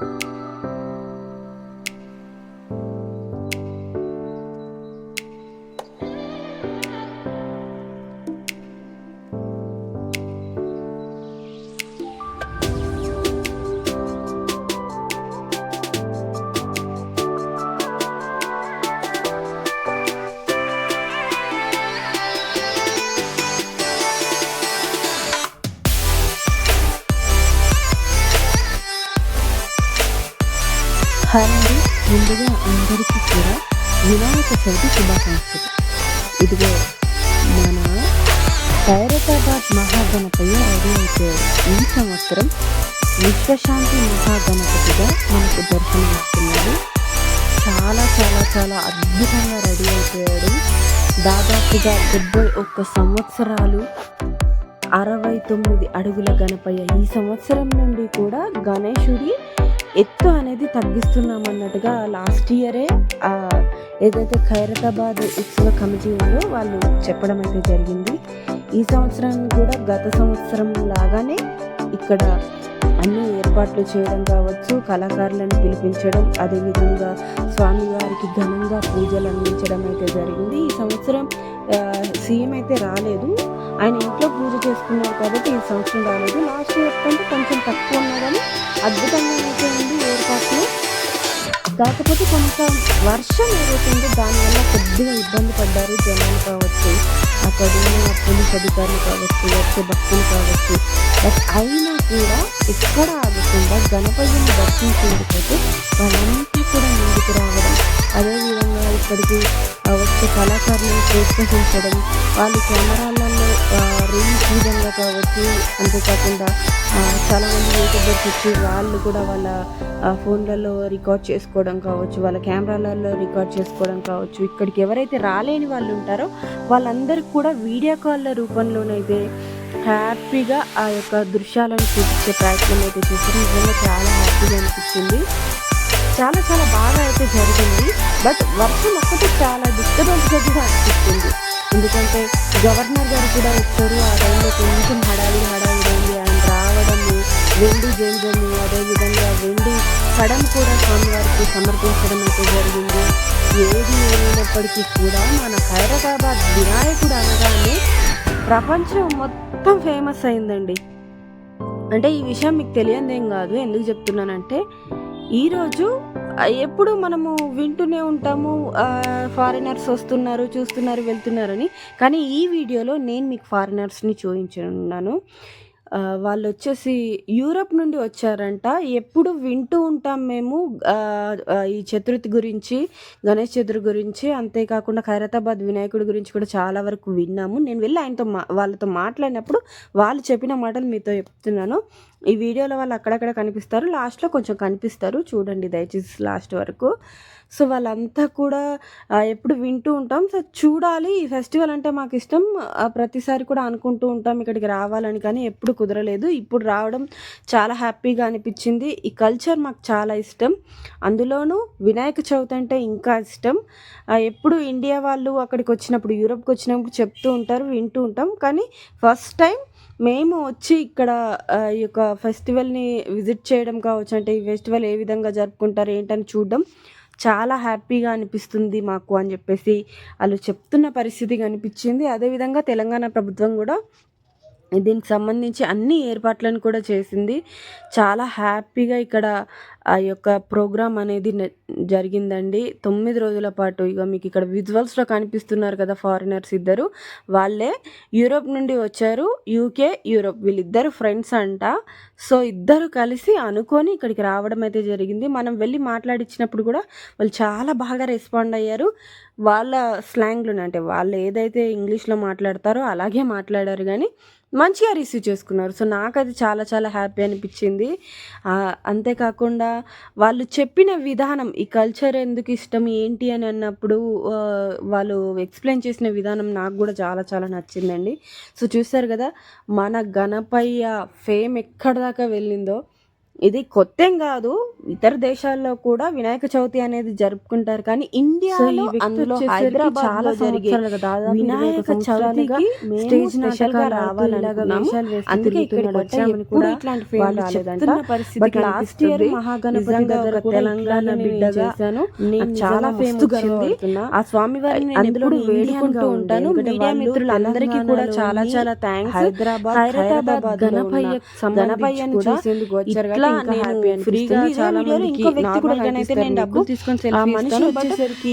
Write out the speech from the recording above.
you hi అండి ముందుగా అందరికీ కూడా వినాయక చవితి శుభాకాంక్షలు. ఇదిగో మన ఖైరతాబాద్ మహాగణపయ్య రెడీ అయిపోయాడు ఈ సంవత్సరం విశ్వశాంతి మహాగణపతిగా మనకు దర్శనం ఇస్తున్నాడు. చాలా చాలా చాలా అద్భుతంగా రెడీ అయిపోయాడు. దాదాపుగా డెబ్బై ఒక్క సంవత్సరాలు అరవై తొమ్మిది అడుగుల గణపయ్య ఈ సంవత్సరం నుండి కూడా గణేశుడి ఎత్తు అనేది తగ్గిస్తున్నాం అన్నట్టుగా లాస్ట్ ఇయరే ఏదైతే ఖైరతాబాద్ ఉత్సవ కమిటీ ఉందో వాళ్ళు చెప్పడం అయితే జరిగింది. ఈ సంవత్సరం కూడా గత సంవత్సరం లాగానే ఇక్కడ అన్ని ఏర్పాట్లు చేయడం కావచ్చు కళాకారులను పిలిపించడం అదేవిధంగా స్వామివారికి ఘనంగా పూజలు అందించడం అయితే జరిగింది. ఈ సంవత్సరం సీఎం అయితే రాలేదు. ఆయన ఇంట్లో పూజ చేసుకున్నారు కాబట్టి ఈ సంవత్సరం రాలేదు. లాస్ట్ ఇయర్ కంటే కొంచెం తక్కువ ఉన్నదని అద్భుతంగా అయితే ఉంది. కాకపోతే కొంత వర్షం ఏదైతుందో దానివల్ల కొద్దిగా ఇబ్బంది పడ్డారు జనాలు కావచ్చు అక్కడ ఉన్న పోలీస్ అధికారులు కావచ్చు వచ్చే భక్తులు కావచ్చు. బట్ అయినా కూడా ఎక్కడ ఆగకుండా గణపతిని దర్శించేందుకైతే వాళ్ళంతా కూడా ముందుకు రావడం అదేవిధంగా ఇక్కడికి వచ్చే కళాకారులను ప్రోత్సహించడం వాళ్ళు కెమెరాలలో రీల్స్ విధంగా కావచ్చు అంతేకాకుండా చాలామంది యూట్యూబర్స్ వచ్చి వాళ్ళు కూడా వాళ్ళ ఫోన్లలో రికార్డ్ చేసుకోవడం కావచ్చు వాళ్ళ కెమెరాలలో రికార్డ్ చేసుకోవడం కావచ్చు ఇక్కడికి ఎవరైతే రాలేని వాళ్ళు ఉంటారో వాళ్ళందరికీ కూడా వీడియో కాల్ల రూపంలోనైతే హ్యాపీగా ఆ యొక్క దృశ్యాలను చూపించే ప్రయత్నం అయితే చేశారు. నిజంగా చాలా హ్యాపీగా అనిపించింది చాలా చాలా బాగా అయితే జరిగింది. బట్ వర్షం ఒక్కటి చాలా డిస్టర్బెన్స్గా అనిపిస్తుంది. ఎందుకంటే గవర్నర్ గారు కూడా వచ్చారు ఆ టైంలో కొంచెం హడావిడి హడావిడి ఆయన రావడము వెండి జంజము అదేవిధంగా వెండి కడం కూడా స్వామివారికి సమర్పించడం అయితే జరిగింది. ఏది ఏమైనప్పటికీ కూడా మన హైదరాబాద్ వినాయకుడు అనగానే ప్రపంచం మొత్తం ఫేమస్ అయిందండి. అంటే ఈ విషయం మీకు తెలియదేం కాదు. ఎందుకు చెప్తున్నానంటే ఈరోజు ఎప్పుడు మనము వింటూనే ఉంటాము ఫారినర్స్ వస్తున్నారు చూస్తున్నారు వెళ్తున్నారని కానీ ఈ వీడియోలో నేను మీకు ఫారినర్స్ని చూపించున్నాను వాళ్ళు వచ్చేసి యూరప్ నుండి వచ్చారంట. ఎప్పుడు వింటూ ఉంటాం మేము ఈ చతుర్థి గురించి గణేష్ చతుర్థి గురించి అంతేకాకుండా ఖైరతాబాద్ వినాయకుడి గురించి కూడా చాలా వరకు విన్నాము. నేను వెళ్ళి ఆయనతో మా వాళ్ళతో మాట్లాడినప్పుడు వాళ్ళు చెప్పిన మాటలు మీతో చెప్తున్నాను. ఈ వీడియోలో వాళ్ళు అక్కడక్కడ కనిపిస్తారు. లాస్ట్లో కొంచెం కనిపిస్తారు. చూడండి దయచేసి లాస్ట్ వరకు. సో వాళ్ళంతా కూడా ఎప్పుడు వింటూ ఉంటాం. సో చూడాలి. ఈ ఫెస్టివల్ అంటే మాకు ఇష్టం. ప్రతిసారి కూడా అనుకుంటూ ఉంటాం ఇక్కడికి రావాలని కానీ ఎప్పుడు కుదరలేదు. ఇప్పుడు రావడం చాలా హ్యాపీగా అనిపించింది. ఈ కల్చర్ మాకు చాలా ఇష్టం. అందులోనూ వినాయక చవితి అంటే ఇంకా ఇష్టం. ఎప్పుడు ఇండియా వాళ్ళు అక్కడికి వచ్చినప్పుడు యూరప్కి వచ్చినప్పుడు చెప్తూ ఉంటారు వింటూ ఉంటాం. కానీ ఫస్ట్ టైం మేము వచ్చి ఇక్కడ ఈ యొక్క ఫెస్టివల్ని విజిట్ చేయడం కావచ్చు అంటే ఈ ఫెస్టివల్ ఏ విధంగా జరుపుకుంటారు ఏంటని చూడడం. చాలా హ్యాపీగా అనిపిస్తుంది మాకు అని చెప్పేసి వాళ్ళు చెప్తున్న పరిస్థితి కనిపించింది అదేవిధంగా తెలంగాణ ప్రభుత్వం కూడా దీనికి సంబంధించి అన్ని ఏర్పాట్లను కూడా చేసింది. చాలా హ్యాపీగా ఇక్కడ ఆ యొక్క ప్రోగ్రామ్ అనేది జరిగిందండి. తొమ్మిది రోజుల పాటు ఇక మీకు ఇక్కడ విజువల్స్లో కనిపిస్తున్నారు కదా ఫారినర్స్ ఇద్దరు. వాళ్ళే యూరోప్ నుండి వచ్చారు. యూకే యూరోప్ వీళ్ళిద్దరు ఫ్రెండ్స్ అంట. సో ఇద్దరు కలిసి అనుకొని ఇక్కడికి రావడం అయితే జరిగింది. మనం వెళ్ళి మాట్లాడించినప్పుడు కూడా వాళ్ళు చాలా బాగా రెస్పాండ్ అయ్యారు. వాళ్ళ స్లాంగ్లోనే అంటే వాళ్ళు ఏదైతే ఇంగ్లీష్లో మాట్లాడతారో అలాగే మాట్లాడారు కానీ మంచిగా రిసీవ్ చేసుకున్నారు. సో నాకు అది చాలా చాలా హ్యాపీ అనిపించింది. అంతేకాకుండా వాళ్ళు చెప్పిన విధానం ఈ కల్చర్ ఎందుకు ఇష్టం ఏంటి అని అన్నప్పుడు వాళ్ళు ఎక్స్ప్లెయిన్ చేసిన విధానం నాకు కూడా చాలా చాలా నచ్చిందండి. సో చూస్తారు కదా మన గణపయ్య ఫేమ్ ఎక్కడి దాకా వెళ్ళిందో ఇది కొత్తేం కాదు ఇతర దేశాల్లో కూడా వినాయక చవితి అనేది జరుపుకుంటారు కానీ ఇండియాలో అందులో హైదరాబాద్లో జరిగే వినాయక చవితికి స్టేజ్ రావాలనుకున్నాము అందుకే ఇక్కడికి తిరుగుతున్నాడు. వచ్చామని ఎప్పుడు కూడా ఇట్లాంటి రాలేదంట బట్ లాస్ట్ ఇయర్. మహాగణపతి దగ్గర తెలంగాణ నేను బిడ్డగా చాలా వచ్చింది. ఆ స్వామి వారిని అందులో వేడుకుంటూ ఉంటాను. మీడియా వాళ్ళు మిత్రులందరికీ కూడా చాలా చాలా థ్యాంక్స్ హైదరాబాద్ హైదరాబాద్ గణపయ్య గణపయ్యని చూసేందుకు వచ్చారు ఇంకా నేను ఫ్రీగా చాలా మందికి normal అయితే నేను డబ్బులు. తీసుకొని సెల్ఫీ ఇస్తాను వచ్చేసరికి